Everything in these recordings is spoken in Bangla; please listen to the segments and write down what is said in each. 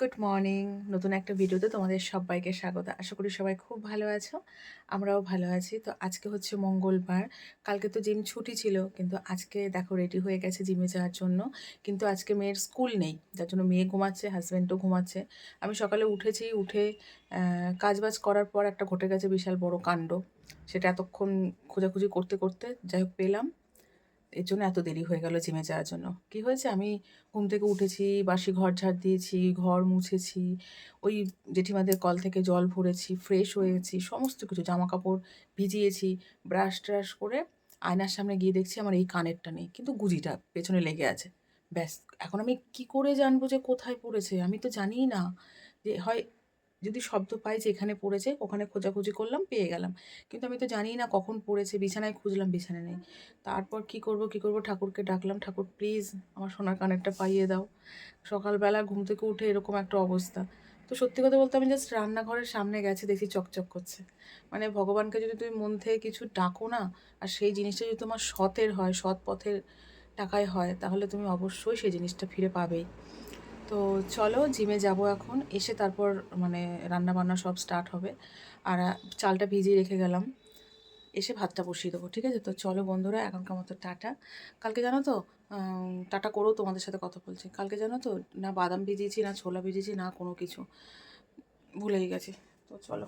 Good morning. নতুন একটা ভিডিওতে তোমাদের সবাইকে স্বাগত। আশা করি সবাই খুব ভালো আছো, আমরাও ভালো আছি। তো আজকে হচ্ছে মঙ্গলবার। কালকে তো জিম ছুটি ছিল, কিন্তু আজকে দেখো রেডি হয়ে গেছে জিমে যাওয়ার জন্য। কিন্তু আজকে মেয়ের স্কুল নেই, যার জন্য মেয়ে ঘুমাচ্ছে হাজব্যান্ডও ঘুমাচ্ছে। আমি সকালে উঠেছি, উঠে কাজবাজ করার পর একটা ঘটে গেছে বিশাল বড় কাণ্ড। সেটা এতক্ষণ খোঁজাখুঁজি করতে করতে যাই হোক পেলাম। এর জন্য এত দেরি হয়ে গেল জিমে যাওয়ার জন্য। কি হয়েছে? আমি ঘুম থেকে উঠেছি, বাসি ঘর ঝাড় দিয়েছি, ঘর মুছেছি, ওই জেঠিমাদের কল থেকে জল ভরেছি ফ্রেশ হয়েছি, সমস্ত কিছু জামা কাপড় ভিজিয়েছি ব্রাশ ট্রাশ করে আয়নার সামনে গিয়ে দেখছি আমার এই কানেরটা নেই, কিন্তু গুজিটা পেছনে লেগে আছে। ব্যাস, এখন আমি কি করে জানব যে কোথায় পড়েছে? আমি তো জানিই না যে হয় যদি শব্দ পাই যে এখানে পড়েছে, ওখানে খোঁজাখুঁজি করলাম, পেয়ে গেলাম। কিন্তু আমি তো জানি না কখন পড়েছে, বিছানায় খুঁজলাম, বিছানায় নেই। তারপর কি করব কি করব? ঠাকুরকে ডাকলাম, ঠাকুর প্লিজ আমার সোনার কানেরটা পাইয়ে দাও। সকালবেলা ঘুম থেকে উঠে এরকম একটা অবস্থা। তো সত্যি কথা বলতে আমি জাস্ট রান্নাঘরের সামনে গেছে, দেখি চকচক করছে। মানে ভগবানকে যদি তুমি মন থেকে কিছু ডাকো না, আর সেই জিনিসটা যদি তোমার সতের হয়, সৎ পথের টাকায় হয়, তাহলে তুমি অবশ্যই সেই জিনিসটা ফিরে পাবেই। তো চলো জিমে যাব এখন। এসে তারপর মানে রান্না বান্না সব স্টার্ট হবে। আর চালটা ভিজিয়ে রেখে গেলাম। এসে ভাতটা বসিয়ে দেবো, ঠিক আছে? তো চলো বন্ধুরা, এখনকার মতো টাটা। কালকে জানো তো টাটা করেও তোমাদের সাথে কথা বলছি। কালকে জানো তো, না বাদাম ভিজিয়েছি, না ছোলা ভিজিয়েছি, না কোনো কিছু। ভুলেই গেছি। তো চলো।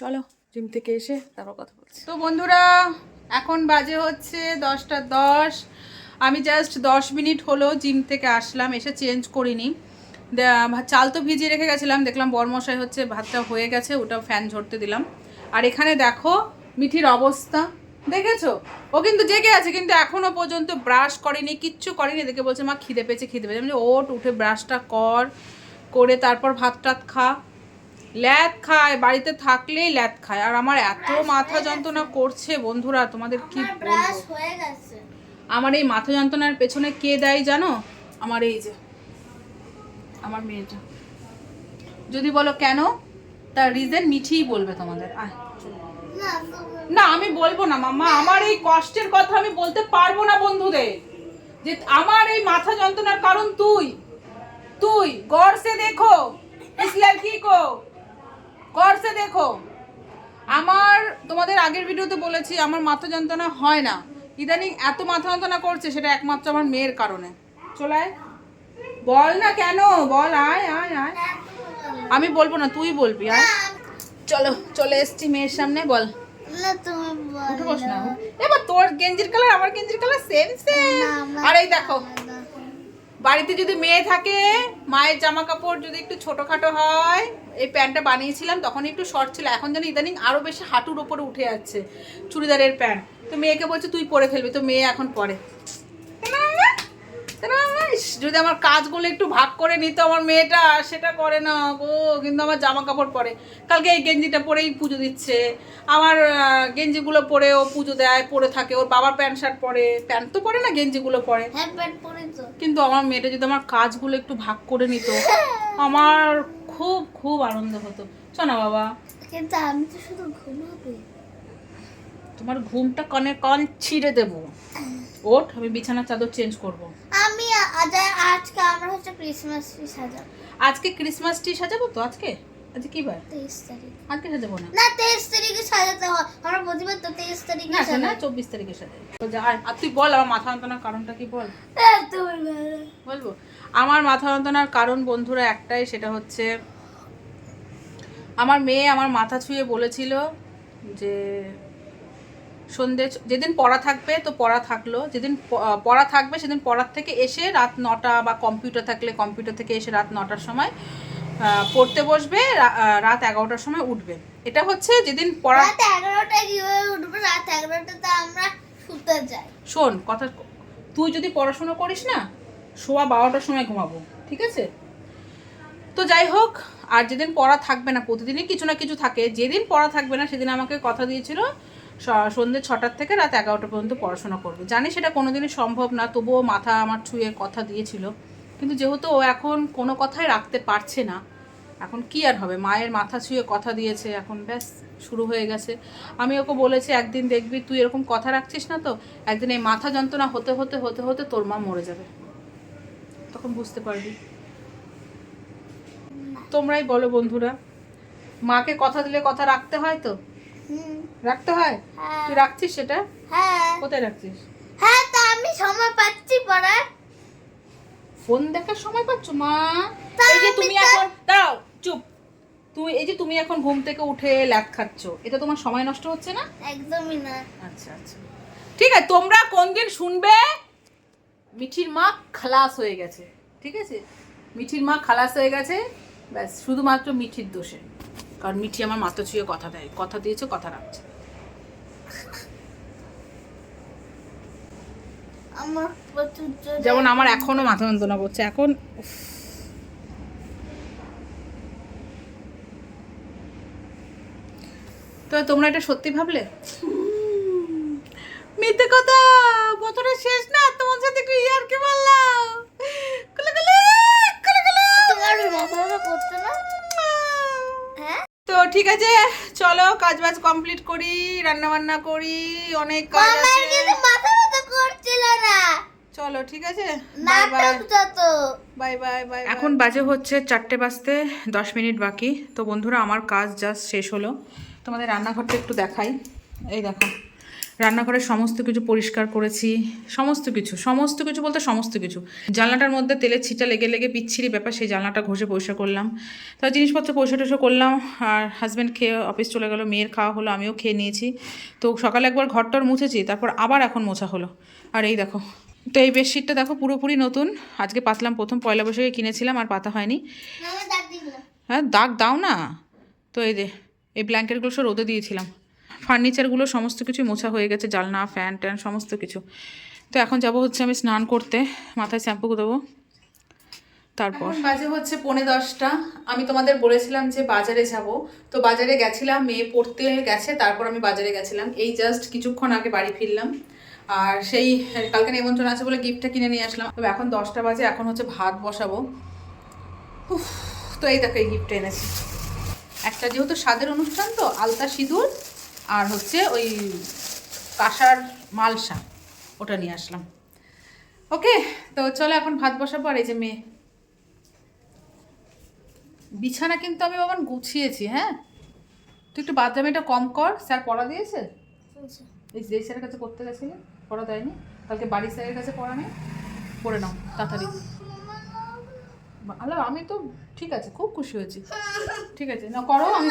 চলো, জিম থেকে এসে তারপর কথা বলছি। তো বন্ধুরা, এখন বাজে হচ্ছে দশটা দশ। আমি জাস্ট দশ মিনিট হলো জিম থেকে আসলাম এসে চেঞ্জ করিনি। চাল তো ভিজিয়ে রেখে গেছিলাম দেখলাম বরমশাই হচ্ছে ভাতটা হয়ে গেছে ওটা ফ্যান ঝরতে দিলাম। আর এখানে দেখো মিঠির অবস্থা দেখেছ? ও কিন্তু জেগে আছে কিন্তু এখনও পর্যন্ত ব্রাশ করেনি কিচ্ছু করেনি। দেখে বলছে মা খিদে পেয়েছে খিদে পেয়েছে। আমি ওঠ উঠে ব্রাশটা কর করে তারপর ভাত টাত খা। ল্যাদ খায় বাড়িতে থাকলেই ল্যাদ খায়। আর আমার এত মাথা যন্ত্রণা করছে বন্ধুরা তোমাদের কি বলব? আমার এই মাথা যন্ত্রণার পেছনে কে দেয় জানো? আমার এই যে, আমার মেয়েটা। যদি বলো কেন, তার রিজন মিঠিই বলবে তোমাদের। না, আমি বলব না, মাম্মা। আমার এই কষ্টের কথা আমি বলতে পারব না বন্ধুদের। যে আমার এই মাথা যন্ত্রণার কারণ তুই। তুই গড় সে দেখো। লড়কি কো গড় সে দেখো। আমার, তোমাদের আগের ভিডিওতে বলেছি, আমার মাথা যন্ত্রণা হয় না। ইদানিং এত মাথা যন্ত্রণা করছে সেটা একমাত্র আমার মেয়ের কারণে। চলে আয়। বল না কেন? বল আয় আয় আয়। আমি বলব না তুই বলবি আয়। চলো চলে এসছি মেয়ের সামনে বল। উঠে বস না। এবার তোর গেঞ্জির কালার আমার গেঞ্জির কালার সেম সেম আর এই দেখো বাড়িতে যদি মেয়ে থাকে মায়ের জামা কাপড় যদি একটু ছোটখাটো হয় এই প্যান্টটা বানিয়েছিলাম তখন একটু শর্ট ছিল। এখন যেন ইদানিং আরও বেশি হাঁটুর ওপরে উঠে যাচ্ছে চুড়িদারের প্যান্ট। তো মেয়েকে বলছে তুই পরে ফেলবি তো মেয়ে এখন পরে। যদি আমার কাজগুলো একটু ভাগ করে নিত আমার মেয়েটা সেটা করে না গো কিন্তু আমার জামা কাপড় পরে। কালকে এই গেঞ্জিটা পরেই পুজো দিচ্ছে। আমার গেঞ্জিগুলো পরে ও পুজো দেয় পরে থাকে। ওর বাবার প্যান্ট শার্ট পরে। প্যান্ট তো পরে না গেঞ্জিগুলো পরে। হ্যাঁ কিন্তু আমার মেয়েটা যদি আমার কাজগুলো একটু ভাগ করে নিত আমার খুব খুব আনন্দ হতো। চ না বাবা। কিন্তু আমি তো শুধু ঘুমাবো। তোমার ঘুমটা কানে কান ছিঁড়ে দেবো। ওঠ আমি বিছানার চাদর চেঞ্জ করব। আমি আজ আজকে আমরা হচ্ছে ক্রিসমাস ট্রি সাজাবো। আজকে ক্রিসমাস ট্রি সাজাবো তো আজকে? আজকে কি বার? তেইশ তারিখ। আজকে সাজাবো না? না তেইশ তারিখে সাজাতে হয়। আমরা প্রতিবার তো তেইশ তারিখে না সাজাই। চব্বিশ তারিখে সাজাই। আর তুই বল আমার মাথা যন্ত্রণার কারণটা কি বল? বলব। আমার মাথা যন্ত্রণার কারণ বন্ধুরা একটাই সেটা হচ্ছে আমার মেয়ে আমার মাথা ছুঁয়ে বলেছিল যে সন্ধে যেদিন পড়া থাকবে তো পড়া থাকল। যেদিন পড়া থাকবে সেদিন পড়ার থেকে এসে রাত নটা বা কম্পিউটার থাকলে কম্পিউটার থেকে এসে রাত নটার সময় পড়তে বসবে রাত এগারোটার সময় উঠবে। এটা হচ্ছে যেদিন পড়া রাত এগারোটায় কীভাবে উঠবো? রাত এগারোটাতে আমরা শুতে যাই। শোন কথা তুই যদি পড়াশোনা করিস না শোয়া বারোটার সময় ঘুমাবো ঠিক আছে? তো যাই হোক আর যেদিন পড়া থাকবে না প্রতিদিনই কিছু না কিছু থাকে। যেদিন পড়া থাকবে না সেদিন আমাকে কথা দিয়েছিল সন্ধ্যে ছটার থেকে রাত এগারোটা পর্যন্ত পড়াশোনা করবে। জানি সেটা কোনোদিনই সম্ভব না, তবুও মাথা আমার ছুঁয়ে কথা দিয়েছিল। কিন্তু যেহেতু ও এখন কোনো কথাই রাখতে পারছে না, এখন কি আর হবে? মায়ের মাথা ছুঁয়ে কথা দিয়েছে, এখন ব্যাস শুরু হয়ে গেছে। আমি ওকে বলেছি, একদিন দেখবি তুই এরকম কথা রাখছিস না তো, একদিন এই মাথা যন্ত্রণা হতে হতে হতে হতে তোর মা মরে যাবে। তখন বুঝতে পারবি। তোমরাই বলো বন্ধুরা, মাকে কথা দিলে কথা রাখতে হয় তো? রাখতে হয়? হ্যাঁ। তুই রাখছিস সেটা? হ্যাঁ। কোথায় রাখছিস? হ্যাঁ তা আমি সময় পাচ্ছি পড়ার। ফোন দেখার সময় পাচ্ছ মা? এই যে তুমি এখন দাও চুপ। তুমি এই যে তুমি এখন ঘুম থেকে উঠে ল্যাদ খাচ্ছ এটা তোমার সময় নষ্ট হচ্ছে না? একদমই না। আচ্ছা আচ্ছা। ঠিক আছে তোমরা কোন দিন শুনবে? মিঠির মা খালাস হয়ে গেছে। ঠিক আছে? মিঠির মা খালাস হয়ে গেছে। ব্যাস শুধুমাত্র মিঠির দোষে। কারণ মিঠি আমার মাথা ছুঁয়ে কথা দেয় কথা দিয়েছে কথা রাখছে। আমার যেমন আমার এখনও মাথা যন্ত্রণা করছে এখন। তো তোমরা এটা সত্যি ভাবলে? মিথ্যে কথা বছরের শেষ না তোমার সাথে একটু ইয়ারকে মারলাম কুলু কুলু, কুলু কুলু। তোমার মাথা ব্যথা করছে না হ্যাঁ তো ঠিক আছে চলো কাজ বাজ কমপ্লিট করি রান্না বান্না করি অনেক কাজ আছে। মাথা ব্যথা করছিল না। চলো ঠিক আছে বাই বাই বাই বাই এখন বাজে হচ্ছে চারটে বাজতে দশ মিনিট বাকি। তো বন্ধুরা আমার কাজ জাস্ট শেষ হলো। তোমাদের রান্নাঘরটা একটু দেখাই। এই দেখো। রান্নাঘরের সমস্ত কিছু পরিষ্কার করেছি সমস্ত কিছু সমস্ত কিছু বলতে সমস্ত কিছু। জানলাটার মধ্যে তেলের ছিটা লেগে লেগে পিচ্ছিরি ব্যাপার সেই জানলাটা ঘষে পরিষ্কার করলাম। তো জিনিসপত্র পরিষ্কার টরিষ্কার করলাম আর হাজব্যান্ড খেয়ে অফিস চলে গেলো মেয়ের খাওয়া হলো আমিও খেয়ে নিয়েছি। তো সকালে একবার ঘরটর মুছেছি তারপর আবার এখন মোছা হলো। আর এই দেখো তো এই বেডশিটটা দেখো পুরোপুরি নতুন। আজকে পাতলাম প্রথম পয়লা বৈশাখে কিনেছিলাম আর পাতা হয়নি। হ্যাঁ দাগ দাও না। তো এই যে এই ব্ল্যাঙ্কেটগুলো সব রোদে দিয়েছিলাম। ফার্নিচারগুলো সমস্ত কিছু মোছা হয়ে গেছে, জালনা, ফ্যান ট্যান সমস্ত কিছু। তো এখন যাব হচ্ছে আমি স্নান করতে, মাথায় শ্যাম্পু দেবো তারপর? বাজে হচ্ছে পৌনে দশটা। আমি তোমাদের বলেছিলাম যে বাজারে যাব। তো বাজারে গেছিলাম, মেয়ে পড়তে গেছে, তারপর আমি বাজারে গেছিলাম। এই জাস্ট কিছুক্ষণ আগে বাড়ি ফিরলাম। আর সেই, কালকে নিমন্ত্রণ আছে বলে গিফটটা কিনে নিয়ে আসলাম। তবে এখন দশটা বাজে, এখন হচ্ছে ভাত বসাবো। তো এই দেখো এই গিফটটা এনেছি। একটা যেহেতু স্বাদের অনুষ্ঠান তো, আলতা সিঁদুর আর হচ্ছে ওই কাঁসার মালসা ওটা নিয়ে আসলাম। ওকে তো চলো এখন ভাত বসাবো আর এই যে মেয়ে। বিছানা কিন্তু আমি বাবান গুছিয়েছি হ্যাঁ? তুই একটু বাথরুমে কম কর স্যার পড়া দিয়েছে? এই যেই স্যারের কাছে করতে গেছিলে পড়া দেয়নি কালকে বাড়ির স্যারের কাছে পড়া নেই পড়ে নাও তাড়াতাড়ি। আলো আমি তো ঠিক আছে খুব খুশি হয়েছি। ঠিক আছে না করো আমি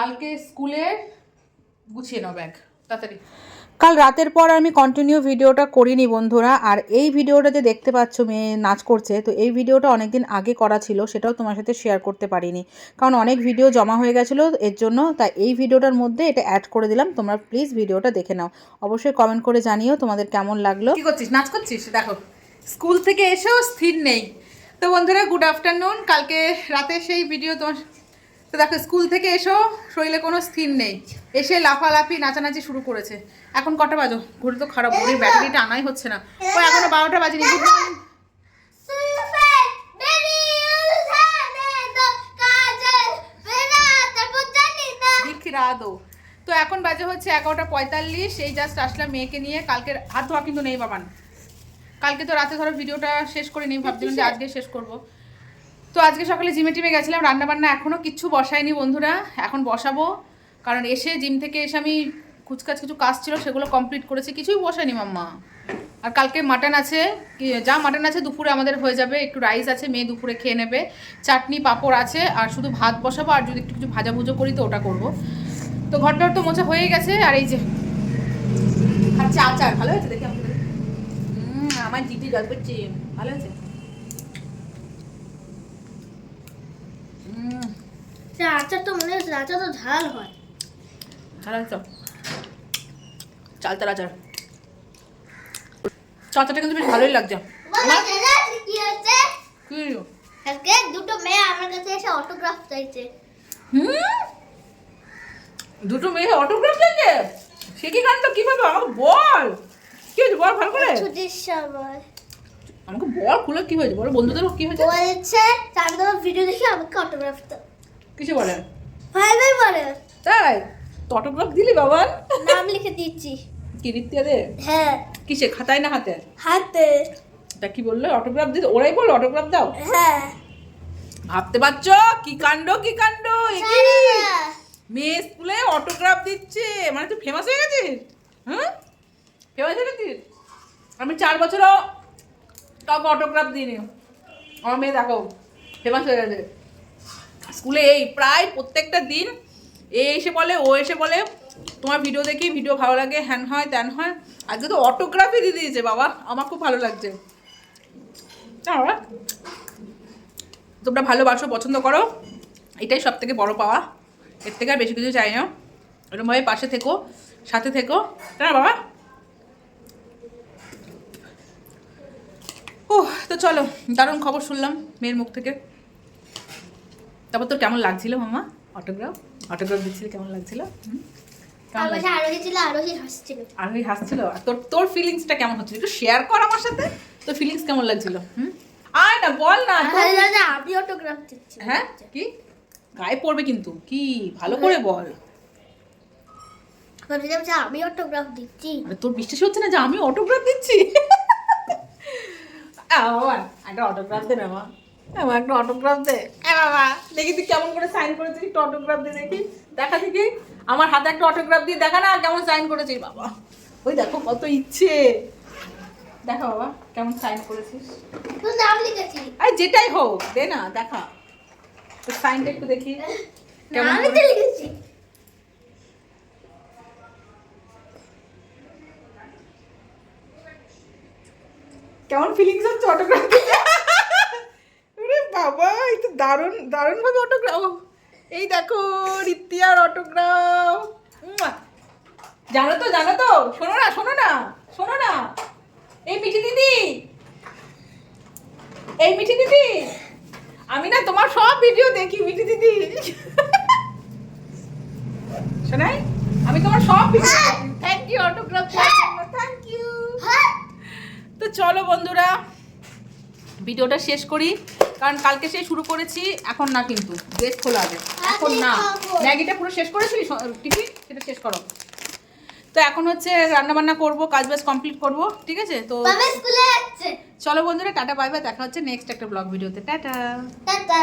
কালকে স্কুলে গুছিয়ে নাও ব্যাগ তাড়াতাড়ি। কাল রাতের পর আমি কন্টিনিউ ভিডিওটা করিনি বন্ধুরা আর এই ভিডিওটা যে দেখতে পাচ্ছ মেয়ে নাচ করছে তো এই ভিডিওটা অনেকদিন আগে করা ছিল সেটাও তোমার সাথে শেয়ার করতে পারিনি। কারণ অনেক ভিডিও জমা হয়ে গেছিল এর জন্য তাই এই ভিডিওটার মধ্যে এটা অ্যাড করে দিলাম তোমরা প্লিজ ভিডিওটা দেখে নাও। অবশ্যই কমেন্ট করে জানিও তোমাদের কেমন লাগল। কী করছিস? নাচ করছিস? দেখো স্কুল থেকে এসেও স্থির নেই। তো বন্ধুরা গুড আফটারনুন কালকে রাতে সেই ভিডিও তোমার তো দেখো স্কুল থেকে এসো শরীরে কোনো স্থির নেই। এসে লাফালাফি নাচানাচি শুরু করেছে। এখন কটা বাজো? ঘড়ি তো খারাপ ঘড়ির ব্যাটারিটা আনাই হচ্ছে না। ও এখনও বারোটা বাজেনি গুড মর্নিং তো এখন বাজে হচ্ছে এগারোটা পঁয়তাল্লিশ। এই জাস্ট আসলাম মেয়েকে নিয়ে। কালকের হাত ধোয়া কিন্তু নেই বাবান। কালকে তো রাতে ধরো ভিডিওটা শেষ করে নিই ভাবছিলাম যে আজকে শেষ করব। তো আজকে সকালে জিমে টিমে গেছিলাম রান্না বান্না এখনও কিচ্ছু বসায়নি বন্ধুরা। এখন বসাবো, কারণ এসে জিম থেকে এসে আমি কুচকাচ কিছু কাজ ছিল সেগুলো কমপ্লিট করেছি, কিছুই বসাইনি মাম্মা। আর কালকে মাটন আছে যা মাটন আছে দুপুরে আমাদের হয়ে যাবে, একটু রাইস আছে, মেয়ে দুপুরে খেয়ে নেবে। চাটনি, পাঁপড় আছে, আর শুধু ভাত বসাবো, আর যদি একটু কিছু ভাজা ভুজো করি তো ওটা করব। তো ঘরটার তো মোছা হয়ে গেছে, আর এই যে খাচ্ছে আচার ভালো হয়েছে দেখি আমার জিটি জল করছে ভালো হয়েছে উম, সে আচার তো মনে হচ্ছে আচার তো ঝাল হয়। চালতার আচার। কিন্তু বেশ ভালোই লাগছে। কি হচ্ছে কি আজকে দুটো মেয়ে আমার কাছে এসে অটোগ্রাফ চাইছে। হুম? দুটো মেয়ে অটোগ্রাফ চাইছে? সে কি কাণ্ড? কীভাবে? আমাকে বল। কি বল ভালো করে। আমাকে বল খুলে কি হয়েছে? বলো বন্ধুদের কি হয়েছে? বলছে তোমার ভিডিও দেখে আমাকে অটোগ্রাফ দাও। কিছু বলে? ভাই ভাই বলে। তাই? তো অটোগ্রাফ দিলি বাবা নাম লিখে দিচ্ছি। কি রিপ্তিয়া দে হ্যাঁ। কিসে খাতায় না হাতে? হাতে। তা কি বলল? অটোগ্রাফ দিতে ওরাই বলল অটোগ্রাফ দাও? হ্যাঁ। ভাবতে পারছ? কি কাণ্ড কি কাণ্ড? মেয়ে স্কুলে অটোগ্রাফ দিচ্ছে। মানে তুই ফেমাস হয়ে গেছিস? হ্যাঁ ফেমাস হয়ে গেছিস? আমি চার বছরও কাউকে অটোগ্রাফ দিইনি আমার মেয়ে দেখো ফেমাস হয়ে গেছে। স্কুলে এই প্রায় প্রত্যেকটা দিন এ এসে বলে, ও এসে বলে, তোমার ভিডিও দেখি ভিডিও ভালো লাগে, হ্যান হয়, ত্যান হয়। আজকে তো অটোগ্রাফই দিয়ে দিয়েছে, বাবা, আমার খুব ভালো লাগছে। তোমরা ভালোবাসো, পছন্দ করো, এটাই সব থেকে বড়ো পাওয়া। এর থেকে আর বেশি কিছু চাই না। এরকমভাবে পাশে থেকো, সাথে থেকো। তাই বাবা ও তো চলো দারুণ খবর শুনলাম মেয়ের মুখ থেকে। তারপর তোর কেমন লাগছিল মামা? অটোগ্রাফ অটোগ্রাফ দিচ্ছিল কেমন লাগছিল? আরোহী ছিল আরোহী হাসছিল। আর তোর তোর ফিলিংসটা কেমন হচ্ছিল? একটু শেয়ার কর আমার সাথে। তোর ফিলিংস কেমন লাগছিল? হুম? আয় না বল না। আমি অটোগ্রাফ দিচ্ছি। হ্যাঁ? কি? গায়ে পড়বে কিন্তু। কি? ভালো করে বল। আমি অটোগ্রাফ দিচ্ছি। মানে তোর বিশ্বাস হচ্ছে না যে আমি অটোগ্রাফ দিচ্ছি? বাবা, একটা অটোগ্রাফ দে না মা। আমার একটা অটোগ্রাফ দে। এ বাবা দেখি তুই কেমন করে সাইন করেছিস একটু অটোগ্রাফ দে দেখি। দেখা দেখি আমার হাতে একটা অটোগ্রাফ দিয়ে দেখা না কেমন সাইন করেছিস বাবা। ওই দেখো কত ইচ্ছে। দেখা বাবা কেমন সাইন করেছিস। তোর নাম লিখেছি। আরে যেটাই হোক দে না দেখা। তোর সাইনটা একটু দেখি। কেমন আমি লিখেছি। কেমন ফিলিংস হচ্ছে অটোগ্রাফ বাবা এই তো দারুণ দারুণ ভাবে অটোগ্রাফ এই দেখো রিত্তিয়ার অটোগ্রাফ জানো তো জানো তো শোনো না শোনো না শোনো না। এই মিঠি দিদি। এই মিঠি দিদি। আমি না তোমার সব ভিডিও দেখি মিঠি দিদি। শোনাই? আমি তোমার সব video thank you autograph thank you হ্যাঁ তো চলো বন্ধুরা ভিডিওটা শেষ করি কারণ কালকে সেই শুরু করেছি এখন না কিন্তু ড্রেস খোলা আগে এখন না। ম্যাগিটা পুরো শেষ করেছিলি টিফিন সেটা শেষ করো। তো এখন হচ্ছে রান্নাবান্না করব কাজ বাজ কমপ্লিট করব ঠিক আছে? তো চলো বন্ধুরা টাটা বাই বাই দেখা হচ্ছে নেক্সট একটা ব্লগ ভিডিওতে। টাটা। টাটা।